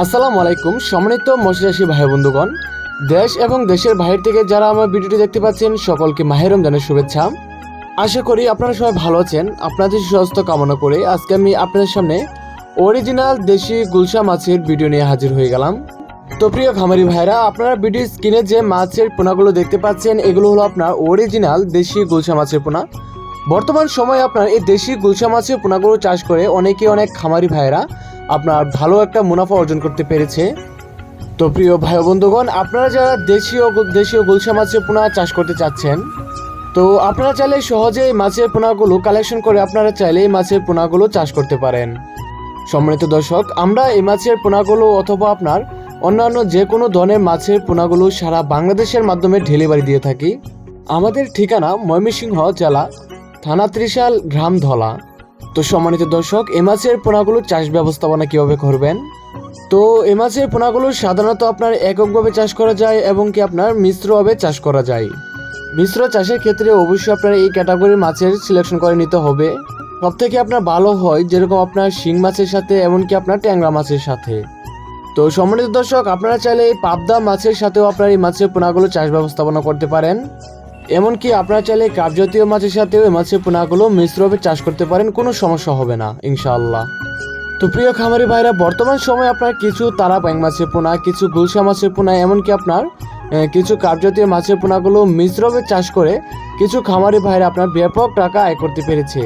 আসসালামু আলাইকুম, সম্মানিত মৎস্যচাষী ভাই বন্ধুগণ। দেশ এবং দেশের বাইরে থেকে যারা আমার ভিডিওটি দেখতে পাচ্ছেন, সকলকে মাহের রমজানের শুভেচ্ছা। আশা করি আপনারা সবাই ভালো আছেন। আপনাদের সুস্বাস্থ্য কামনা করে আজকে আমি আপনাদের সামনে অরিজিনাল দেশি গুলশা মাছের ভিডিও নিয়ে হাজির হয়ে গেলাম। তো প্রিয় খামারি ভাইরা আপনারা ভিডিও স্ক্রিনে যে মাছের পোনাগুলো দেখতে পাচ্ছেন, এগুলো হলো আপনার অরিজিনাল দেশি গুলশা মাছের পোনা। বর্তমান সময়ে আপনার এই দেশি গুলশা মাছের পোনাগুলো চাষ করে অনেকে অনেক খামারি ভাইরা আপনার ভালো একটা মুনাফা অর্জন করতে পেরেছে। তো প্রিয় ভাই বন্ধুগণ, আপনারা যারা দেশীয় দেশীয় গুলশা মাছের পোনা চাষ করতে চাচ্ছেন, তো আপনারা চাইলে সহজে মাছের পোনাগুলো কালেকশন করে আপনারা চাইলে এই মাছের পোনাগুলো চাষ করতে পারেন। সম্মানিত দর্শক, আমরা এই মাছের পোনাগুলো অথবা আপনার অন্যান্য যে কোনো ধরনের মাছের পোনাগুলো সারা বাংলাদেশের মাধ্যমে ডেলিভারি দিয়ে থাকি। আমাদের ঠিকানা ময়মনসিংহ জেলা, থানা ত্রিশাল, গ্রাম ধলা। তো সম্মানিত দর্শক এ মাছের পোনাগুলো চাষ ব্যবস্থাপনা কীভাবে করবেন? তো এ মাছের পোনাগুলো সাধারণত আপনার এককভাবে চাষ করা যায় এবং কি আপনার মিশ্রভাবে চাষ করা যায়। মিশ্র চাষের ক্ষেত্রে অবশ্যই আপনার এই ক্যাটাগরির মাছের সিলেকশন করে নিতে হবে। সব থেকে আপনার ভালো হয় যেরকম আপনার শিং মাছের সাথে এমনকি আপনার ট্যাংরা মাছের সাথে। তো সম্মানিত দর্শক, আপনারা চাইলে এই পাবদা মাছের সাথেও আপনার এই মাছের পোনাগুলো চাষ ব্যবস্থাপনা করতে পারেন। এমনকি আপনারা চাইলে কাপ জাতীয় মাছের সাথেও মাছের পোনাগুলো মিশ্রভাবে চাষ করতে পারেন, কোনো সমস্যা হবে না, ইনশাআল্লাহ। তো প্রিয় খামারি ভাইরা, বর্তমান সময়ে আপনার কিছু তারা ব্যাং মাছের পোনা, কিছু গুলশা মাছের পোনা, এমনকি আপনার কিছু কাপ জাতীয় মাছের পোনাগুলো মিশ্রভাবে চাষ করে কিছু খামারি ভাইরা আপনার ব্যাপক টাকা আয় করতে পেরেছে।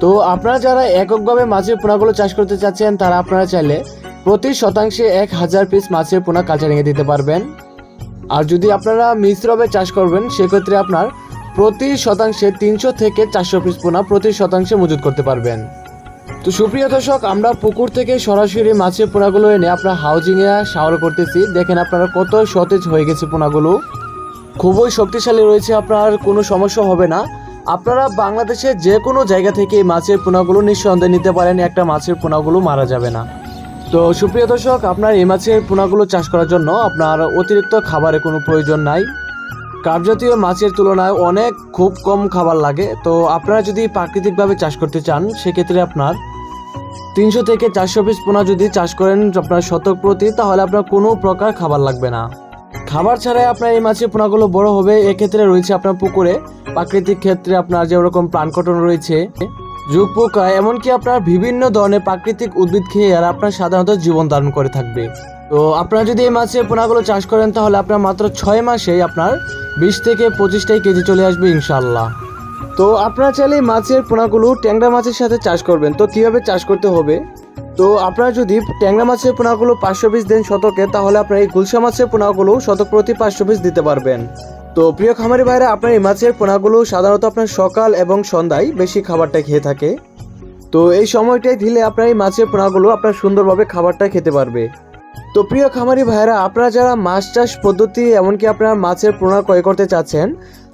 তো আপনারা যারা এককভাবে মাছের পোনাগুলো চাষ করতে চাচ্ছেন, তারা আপনারা চাইলে প্রতি শতাংশে এক হাজার পিস মাছের পোনা কালচারিংয়ে দিতে পারবেন। আর যদি আপনারা মিশ্রভাবে চাষ করবেন, সেক্ষেত্রে আপনার প্রতি শতাংশে তিনশো থেকে চারশো পিস পোনা প্রতি শতাংশে মজুত করতে পারবেন। তো সুপ্রিয় দর্শক, আমরা পুকুর থেকে সরাসরি মাছের পোনাগুলো এনে আপনার হাউজিংয়ে শাওয়ার করতেছি। দেখেন আপনারা কত সতেজ হয়ে গেছে পোনাগুলো। খুবই শক্তিশালী রয়েছে, আপনার কোনো সমস্যা হবে না। আপনারা বাংলাদেশের যে কোনো জায়গা থেকে এই মাছের পোনাগুলো নিঃসন্দেহে নিতে পারেন, একটা মাছের পোনাগুলো মারা যাবে না। তো সুপ্রিয় দর্শক, আপনার এই মাছের পোনাগুলো চাষ করার জন্য আপনার অতিরিক্ত খাবারের কোনো প্রয়োজন নাই। কার্যতীয় মাছের তুলনায় অনেক খুব কম খাবার লাগে। তো আপনারা যদি প্রাকৃতিকভাবে চাষ করতে চান, সেক্ষেত্রে আপনার তিনশো থেকে চারশো পিস পোনা যদি চাষ করেন আপনার শতক প্রতি, তাহলে আপনার কোনো প্রকার খাবার লাগবে না। খাবার ছাড়াই আপনার এই মাছের পোনাগুলো বড় হবে, এক্ষেত্রে রয়েছে আপনার পুকুরে। প্রাকৃতিক ক্ষেত্রে আপনার যেরকম প্লান কটন রয়েছে, যুগ পোকা এমনকি আপনার বিভিন্ন ধরনের প্রাকৃতিক উদ্ভিদ খেয়ে আর আপনার সাধারণত জীবন ধারণ করে থাকবে। তো আপনারা যদি এই মাছের পোনাগুলো চাষ করেন, তাহলে আপনার মাত্র ছয় মাসেই আপনার বিশ থেকে পঁচিশটাই কেজি চলে আসবে ইনশাল্লাহ তো আপনারা চাইলে মাছের পোনাগুলো ট্যাংরা মাছের সাথে চাষ করবেন। তো কীভাবে চাষ করতে হবে? তো আপনারা যদি ট্যাংরা মাছের পোনাগুলো পাঁচশো পিস দেন শতকে, তাহলে আপনার এই গুলশা মাছের পোনাগুলো শতক প্রতি পাঁচশো পিস দিতে পারবেন। তো প্রিয় খামারি ভাইরা, আপনার এই মাছের পোনাগুলো সাধারণত আপনার সকাল এবং সন্ধ্যায় বেশি খাবারটা খেয়ে থাকে। তো এই সময়টাই দিলে আপনার এই মাছের পোনাগুলো আপনার সুন্দরভাবে খাবারটা খেতে পারবে। তো প্রিয় খামারি ভাইরা, আপনারা যারা মাছ চাষ পদ্ধতি এমনকি আপনারা মাছের পোনা ক্রয় করতে চাচ্ছেন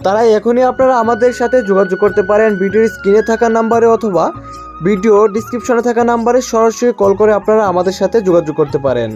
তারা এখনই আপনারা আমাদের সাথে যোগাযোগ করতে পারেন। ভিডিওর স্ক্রিনে থাকা নাম্বারে অথবা ভিডিও ডিসক্রিপশনে থাকা নাম্বারে সরাসরি কল করে আপনারা আমাদের সাথে যোগাযোগ করতে পারেন।